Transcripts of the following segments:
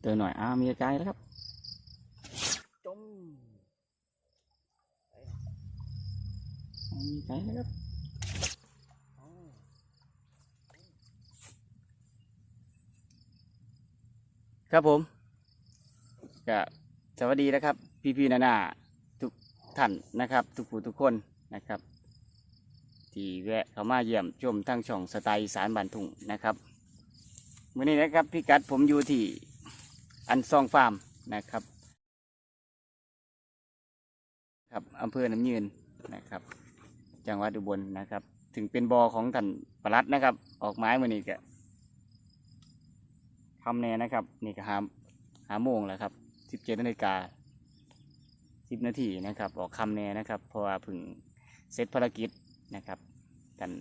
เตือนหน่อยอ้าวมีใจแล้วครับจมอ้าวมีใจแล้วครับอ้าวครับผมก็สวัสดีนะครับ พี่พี่ๆนานาทุกท่านนะครับ ทุกผู้ทุกคนนะครับ ที่แวะเข้ามาเยี่ยมชมทั้งช่องสไตล์อีสารบันทุ่งนะครับวันนี้นะครับพี่กัดผมอยู่ที่ อันซองฟาร์มนะครับครับอำเภอน้ำยืนนะครับ จังหวัดอุบลนะครับ ถึงเป็นบอของท่านปลัดนะครับ ออกไม้มานี่ก็ทำแน่นะครับ นี่ก็หาหาโมงแล้วครับสิบเจ็ดนาฬิกาสิบนาทีนะครับ ออกคำแน่นะครับเพราะว่าพึ่งเสร็จภารกิจนะครับท่าน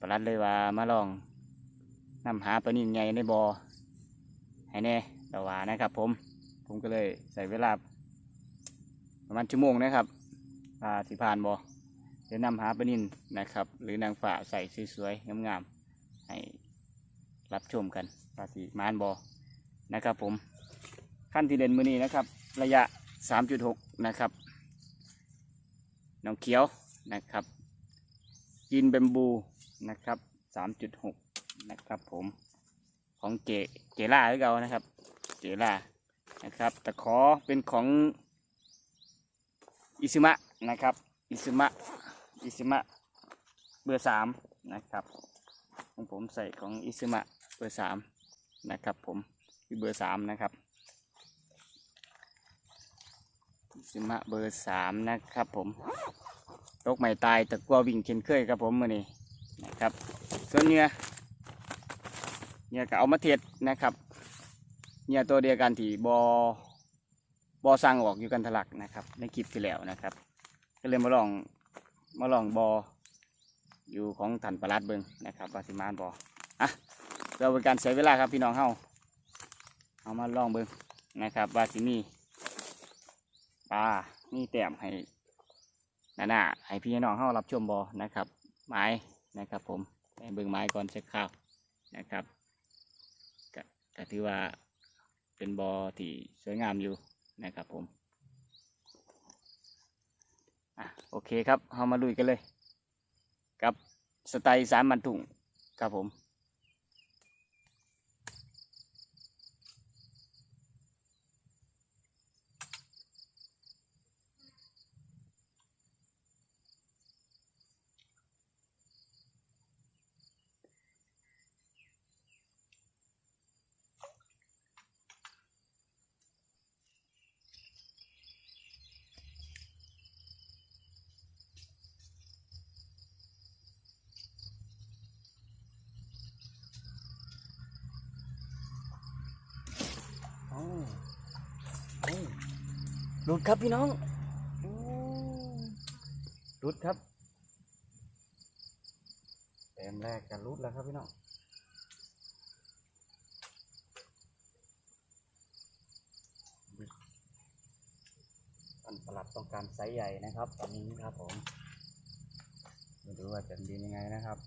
ประหลัดเลยว่ามาลองนำหาปลานิ่งใหญ่ในบอ่อให้แน่ แต่ว่านะครับ ผม ผมก็เลยใส่เวลาประมาณชั่วโมงนะครับปลาสิผ่านบอเดี๋ยวนำหาปลานิ่นะครับ หรือนางฝ่าใส่สวยๆงามๆให้รับชมกันปลาสีมานบอนะครับ ผมขั้นที่เด่นมือนี้นะครับ ระยะ 3.6 นะครับน้องเขียวนะครับยินเบมบูนะครับสามจุดหกนะครับผมของเจเจล่าหรือเก่านะครับ เจล่านะครับตะขอเป็นของอิซึมะนะครับอิซึมะอิซึมะเบอร์สามนะครับของผมใส่ของอิซึมะเบอร์สามนะครับผมคือเบอร์สามนะครับอิซึมะเบอร์สามนะครับผมตกไม่ตายแต่กลัววิ่งเช่นเคยครับผมมือนี้นะครับส่วนเนื้อเนื้อก็เอามาเทศนะครับ เนื้อตัวเดียวกันที่บอบอสร้างออกอยู่กันทลักนะครับ ในคลิปที่แล้วนะครับ ก็เลยมาลองมาลองบออยู่ของถันประลัดเบิงนะครับวาสิมานบออะเราเป็นการเสียเวลาครับพี่น้องเฮาเอามาลองเบิงนะครับว่าสิมีปลานี่แต้มให้นั่นน่ะให้พี่น้องเข้ารับชมบอนะครับไม้นะครับ ผมเบิงไม้ก่อนเช็คข้าวนะครับก็ถือว่า เป็นบอที่สวยงามอยู่นะครับผมอะโอเคครับเรามาลุยกันเลย กับสไตล์สามบันทุงครับผม โอ้โอ้ หลุดครับพี่น้องโอ้หลุดครับแต้มแรกกันรุดแล้วครับพี่น้องท่านประหลัดต้องการไซส์ใหญ่นะครับ ตอนนี้ครับผมมาดูว่าจะดียังไงนะครับ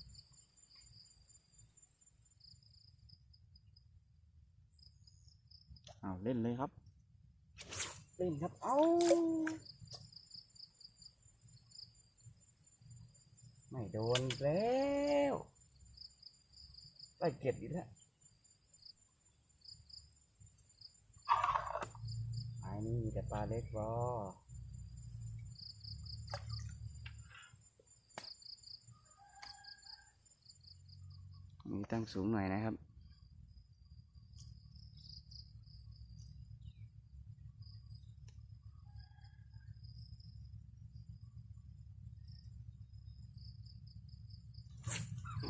เอาเล่นเลยครับ เล่นครับ เอาไม่โดนแล้วไล่เก็บอีกแล้วไอ้นี่มีแต่ปลาเล็กบอมีตั้งสูงหน่อยนะครับ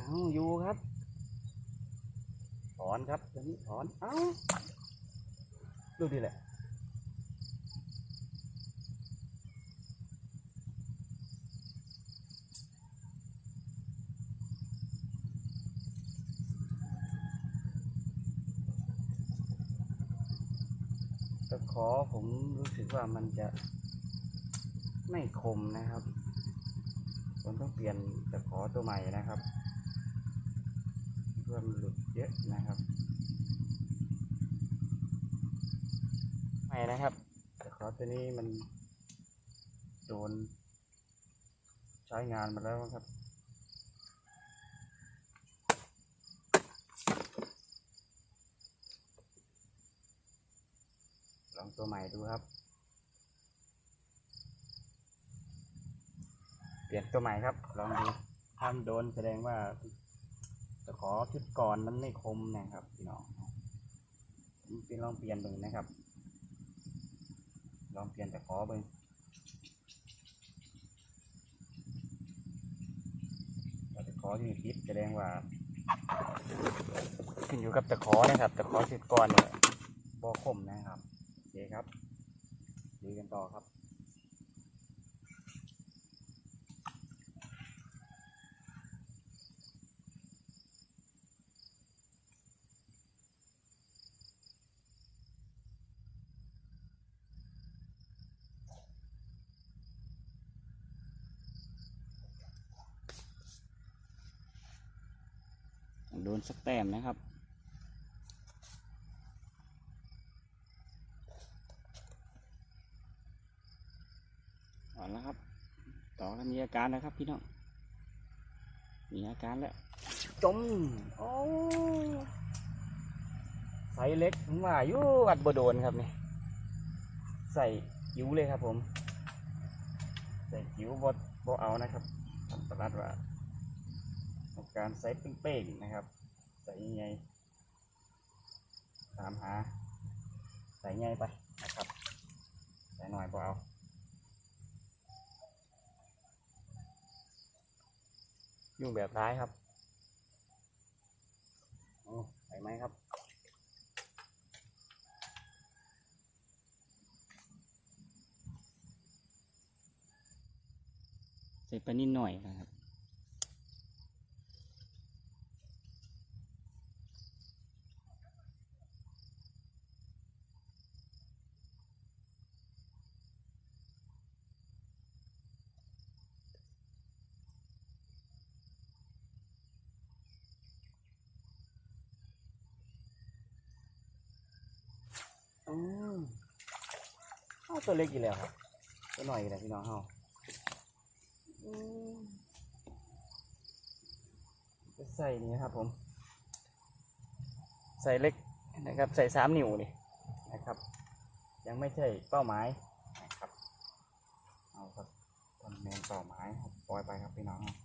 เอาอยู่ครับ ถ อนครับตอนนี้ถอน เอ้าดูดิแหละตะขอผมรู้สึกว่ามันจะไม่คมนะครับ ผมต้องเปลี่ยนตะขอตัวใหม่นะครับ เพื่อมันหลุด เยอะนะครับให้นะครับตะขอตัวนี้มันโดนใช้งานมาแล้วครับลองตัวใหม่ดูครับ เปลี่ยนตัวใหม่ครับ ลองดูถ้ามันโดนแสดงว่าตะ ขอชุดก่อนมันไม่คมนะครับพี่น้องเป็นลองเปลี่ยนเบิ่งนะครับ ลองเปลี่ยนแตะขอเบิ่งถ้าตะขอที่ติดแสดงว่าขึ้นอยู่กับตะขอนะครับตะขอชุดก่อนเนี่ยบ่คมนะครับโอเคครับดูกันต่อครับ โดนสักแต้มนะครับ อ่อนแล้วครับ ต่อแล้วมีอาการแล้วครับพี่น้อง มีอาการแล้ว จม โอ้ใส่เล็กมว่าอยู่อัดบโดนครับนี่ ใส่จิ๋วเลยครับผม ใส่จิ๋วบดบเอานะครับทำประหลัดว่า การใส่เป้งๆนะครับ ใส่ยังไงตามหา ใส่ไงไปนะครับ ใส่หน่อยบเอายุ่งแบบร้ายครับโอ้ไปไหมครับใส่ไปนิดหน่อยนะครับ อืมเอา ตัวเล็กอีกแล้วครับตัวหน่อยอีกแล้วพี่น้องเฮาจะใส่นี่ครับผม ใส่เล็กนะครับ ใส่สามนิ้วนี่นะครับ ยังไม่ใช่เป้าหมายนะครับ เอาครับตำแหน่งเป้าหมายปล่อยไปครับพี่น้องครับ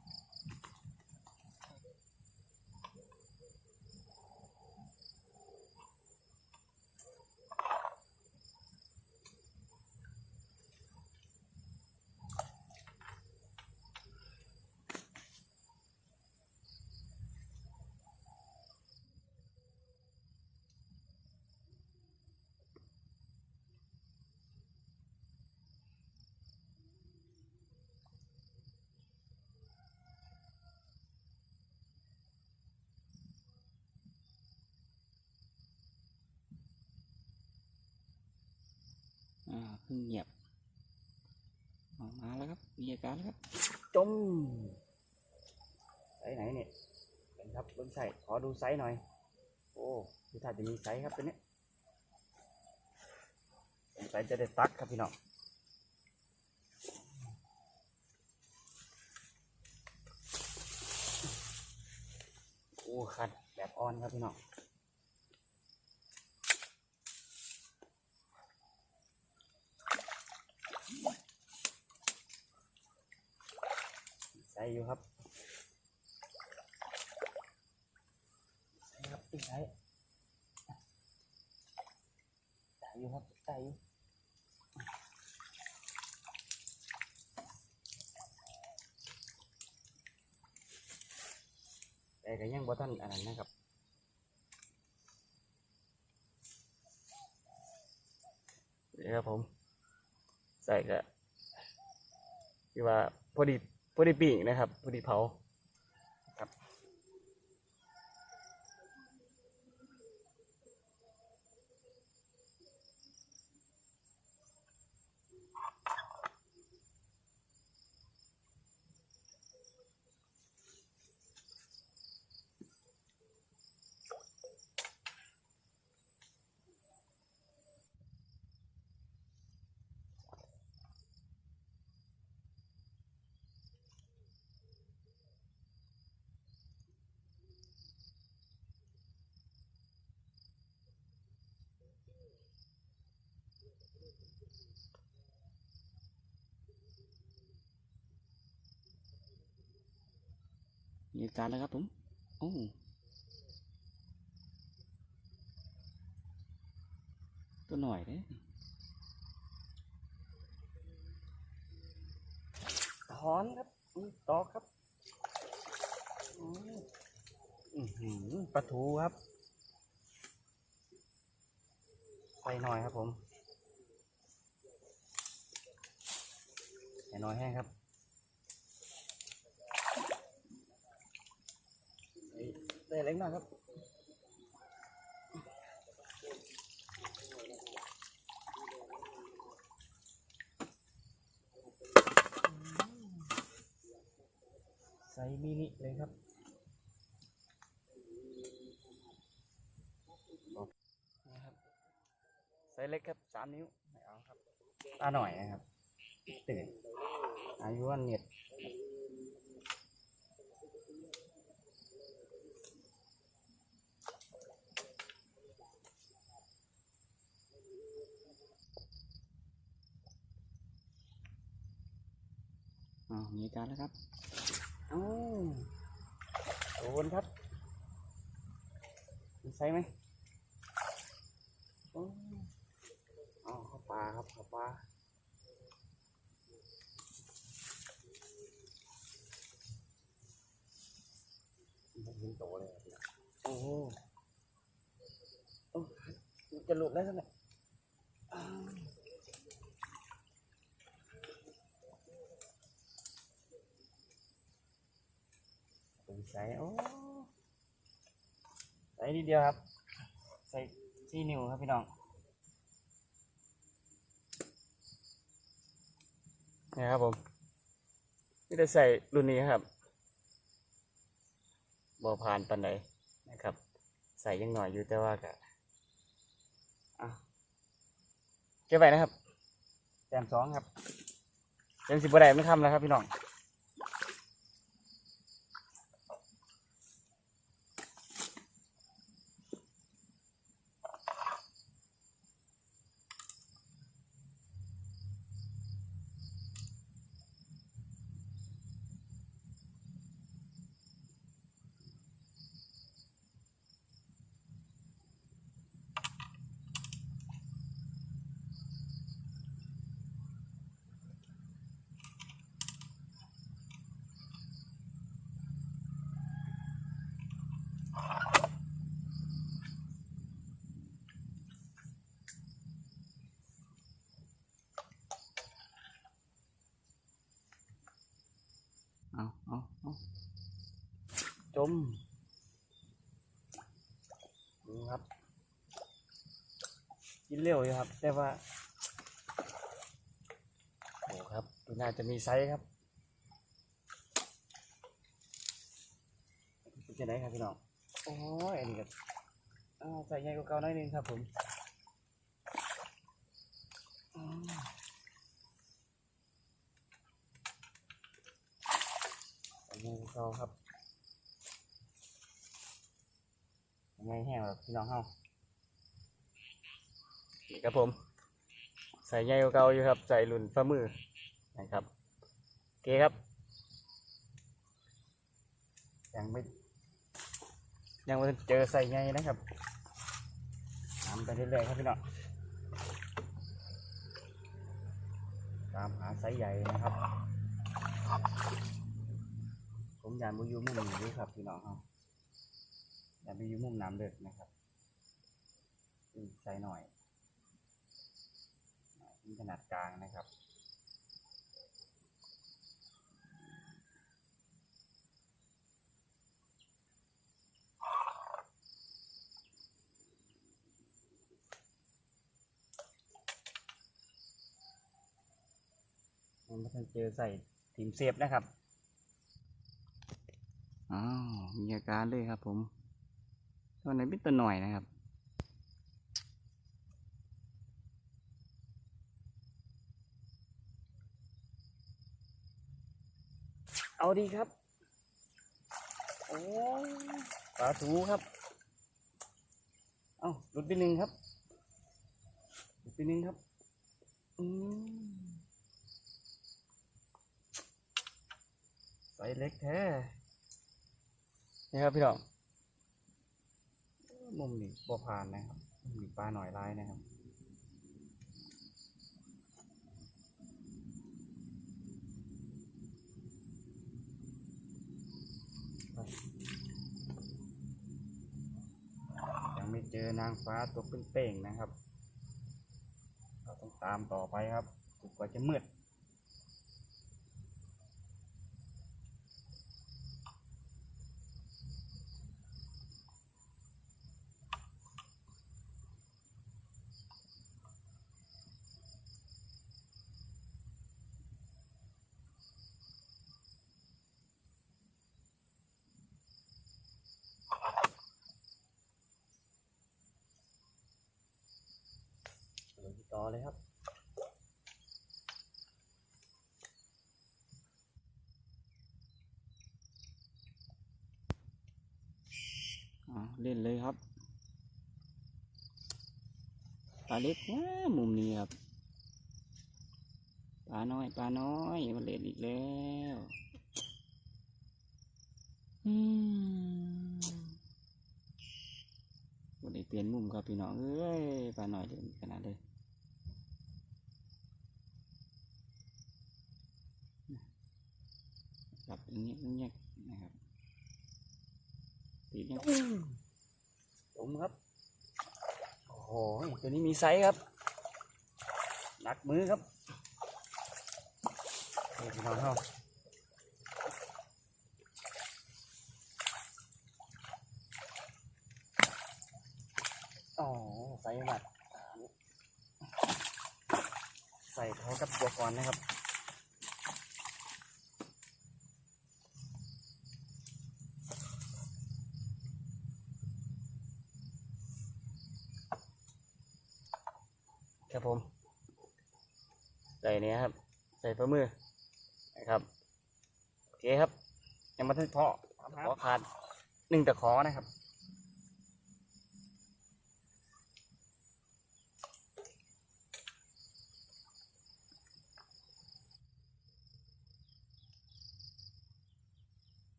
เงียบมาแล้วครับ มีอาการแล้วครับจมไซส์ไหนเนี่ยเป็นครับเบิ้งไส์ขอดูไซส์หน่อย โอ้ดูถ้าจะมีไซส์ครับตัวนี้ยสงสัยจะได้ตักครับพี่น้องโอ้คันแบบอ่อนครับพี่น้อง อยู่ครับใส่ครับอีกใส่ใส่อยู่ครับใส่อยู่แต่ก็ยังบ่ทันอันนั้นนะครับเดี๋ยวครับผม ใส่ก็ที่ว่าพอดี พอดีปีกนะครับพอดีเผา มีอาการแล้วครับผมโอ้ตัวหน่อยเด้ถอนครับตอกครับอืมปลาทูครับใส่หน่อยครับผมใส่หน่อยแห้งครับ ใส่เล็กหน่อยครับใส่มินิเลยครับนะครับใส่เล็กครับสามนิ้วไม่เอาครับตาหน่อยนะครับตื่นอายุวันเน็ต อ๋อมีการแล้วครับเอ้าโดนครับมีใส่ไหมโอ้เอ๋อเข้าปลาครับเข้าปลาไม่เห็นโตเลยอะพี่โอ้โหโอ้จะหลุดแล้วใช่ไหมอ้าวไป ใส่โอ้ใส่นิดเดียวครับ ใส่ซีนิ้วครับพี่น้องนี่ครับผมนี่ได้ใส่รุ่นนี้ครับบ่ผ่านปันใดนะครับ ใส่ยังหน่อยอยู่แต่ว่าก็อะเก็บไว้นะครับแต้มสองครับยังสิบบ่ได้ไม่ทำแล้วครับพี่น้อง เอาเอาเอาจมครับ กินเร็วอยู่ครับ แต่ว่าโอ้ครับดูน่าจะมีไซส์ครับเป็นจะไหนครับพี่น้องโอ้ยอันนี้ก็อ่าใส่ใหญ่กว่าเก่าหน่อยนึงครับผมอืมใส่ใหญ่กว่าเก่าครับใส่แห้งแบบพี่น้องเฮานี่ครับผม ใส่ใหญ่กว่าเก่าอยู่ครับ ใส่รุ่นฝ่ามือนะครับโอเคครับ ยังไม่ ยังไม่เจอใส่ไงนะครับทำไปเรื่อยๆครับพี่น้องตามหาไซส์ใหญ่นะครับ ผมอยากไปอยู่มุมนี้ด้วยครับพี่น้องครับอยากไปอยู่มุมน้ำเด็กนะครับใส่หน่อยมีขนาดกลางนะครับมันเจอใส่ทีมเซฟนะครับ อ้าวมีอาการเลยครับ ผมตัวไหนเป็นตัวหน่อยนะครับเอาดีครับ โอ้ปลาถูครับ เอาหลุดไปหนึ่งครับ หลุดไปหนึ่งครับ อืมไซเล็กแท้ นี่ครับพี่น้องมุมนี้บ่ผ่านนะครับมุมนี้ปลาหน่อยร้ายนะครับยังไม่เจอนางฟ้าตัวเป็นเป้งๆนะครับ เราต้องตามต่อไปครับกว่าจะมืด เดี๋ยวต่อเลยครับ อ่าเล่นเลยครับปลาเล็กนะมุมนี้ครับปลาน้อยปลาน้อยมาเล่นอีกแล้วอืมวันนี้เปลี่ยนมุมครับพี่น้องเอ้ยปลาน้อยเล่นขนาดเลยจับอย่างเงี้ยอย่างเงี้ยนะครับตีเนี่ย มครับ โอ้โห ตัวนี้มีไซส์ครับ หนักมือครับนี่พี่น้องเขาอ๋อไซส์หนักใส่เขากับตัวก่อนนะครับผม ใส่เนี้ยครับ ใส่ ฝ่ามือนะครับโอเคครับยังมาถึงเพาะขอขาดหนึ่งตะขอนะครับ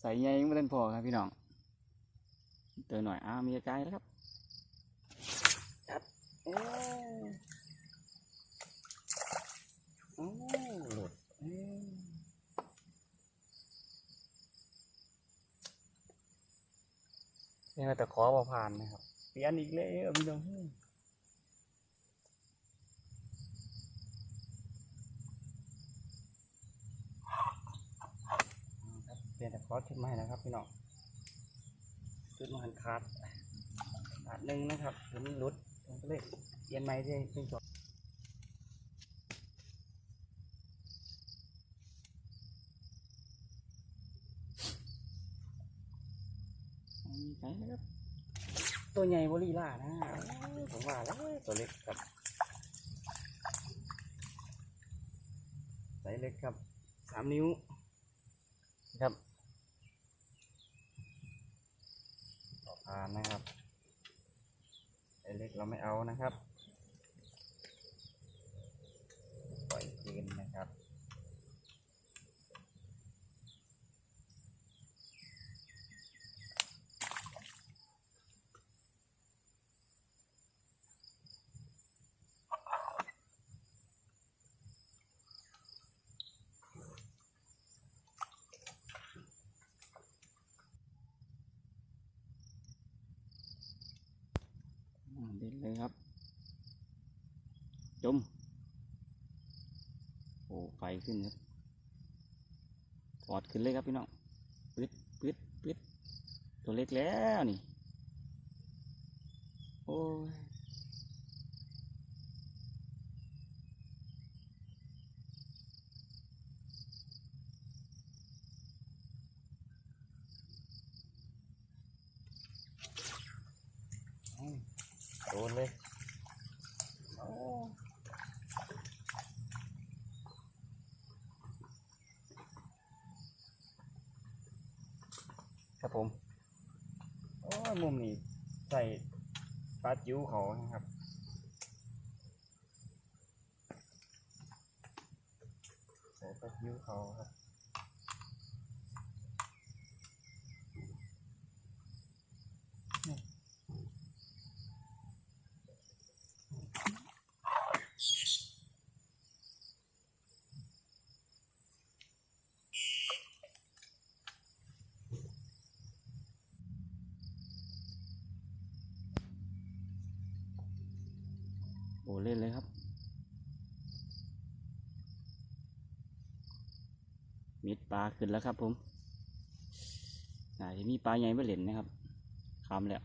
ใส่ใหญ่ยังไม่ทันพอครับพี่น้องเติมหน่อยอ้ามีกระจายแล้วครับ เอ้ยโอ้หลุดเอ้ย นี่มาแต่ขอบอผ่านนะครับเปลี่ยนอีกเลยพี่น้องเปลี่ยนแต่ขอชุดใหม่นะครับพี่น้องชุดมันขาดขาดหนึ่งนะครับถึงรุดผมก็เลยเปลี่ยนใหม่ได้เป็นสองใช่นะครับ ตัวใหญ่บริล่านะผมว่าแล้วตัวเล็กครับไซส์เล็กครับสามนิ้วครับต่อผ่านนะครับไซส์เล็กเราไม่เอานะครับ ปล่อยคืนนะครับ อ่าเด็ดเลยครับ จม โอ้ไฟขึ้นครับปอดขึ้นเลยครับพี่น้องปึ๊ดปึ๊ดปึ๊ดตัวเล็กแล้วนี่ โอ้ยโดนเลยโอ้ครับผม โอ้ยมุมนี้ใส่ ปลาจิ๋วเขานะครับใส่ปลาจิ๋วเขาครับ ลาขึ้นแล้วครับผมน่าจะมีปลาใหญ่มาเล่นนะครับคำแล้ว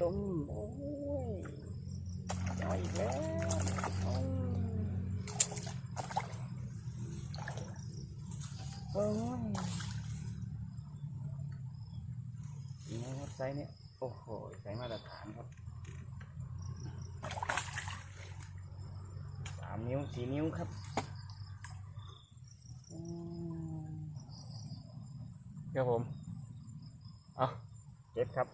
ต้มโอ้ยเอาอีกแล้วโอ้ยโอ้ยนี่นะครับไซส์เนี่ยโอ้โหไซส์มาตรฐานครับสามนิ้วสี่นิ้วครับอืม ครับผม เอาเก็บครับ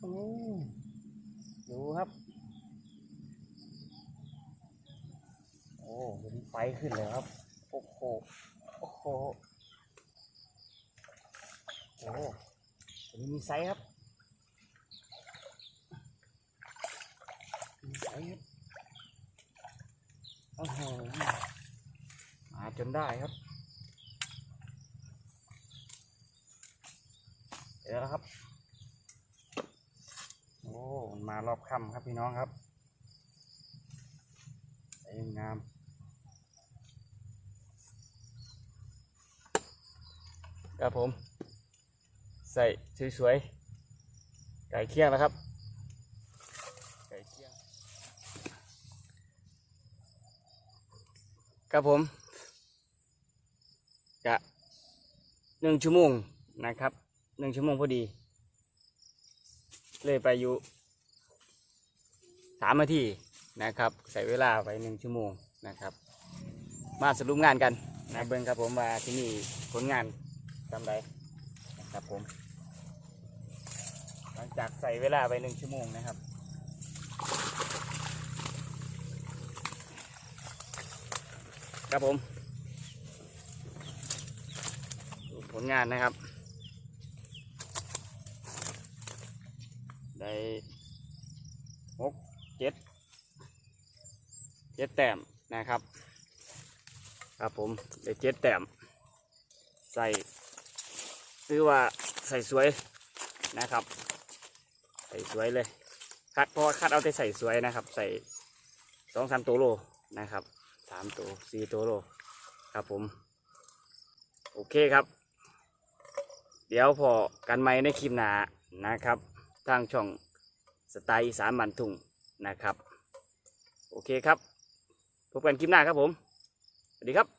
โอ้ดูครับ โอ้เห็น ไฟขึ้นเลยครับ โอ้โห โอ้โห โอ้อันนี้มีไซส์ครับมีไซส์ครับโอ้โหมาจนได้ครับ เดี๋ยวนะครับ โอ้มารอบค่ำครับพี่น้องครับใส่งาม ครับผม ใส่สวยๆไก่เคี่ยงแล้วครับ ไก่เคี่ยงครับผมกะหนึ่งชั่วโมงนะครับหนึ่งชั่วโมงพอดี เลยไปอยู่สามนาทีนะครับ ใส่เวลาไปหนึ่งชั่วโมงนะครับ มาสรุปงานกันนะเบิ้งครับผมว่าที่นี่ผลงาน ทำไรนะครับผม หลังจากใส่เวลาไปหนึ่งชั่วโมงนะครับครับผมผลงานนะครับ ได้หกเจ็ดเจ็ดแต้มนะครับ ครับผมได้เจ็ดแต้มใส่ ซื้อว่าใส่สวยนะครับ ใส่สวยเลย คัดเพราะว่าคัดเอาแต่ใส่สวยนะครับ ใส่สองสามตัวโลนะครับสามตัวสี่ตัวโลครับผม โอเคครับ เดี๋ยวพอกันไหมในคลิปหน้านะครับ ทางช่องสไตล์สานมันทุ่งนะครับ โอเคครับ พบกันคลิปหน้าครับผม สวัสดีครับ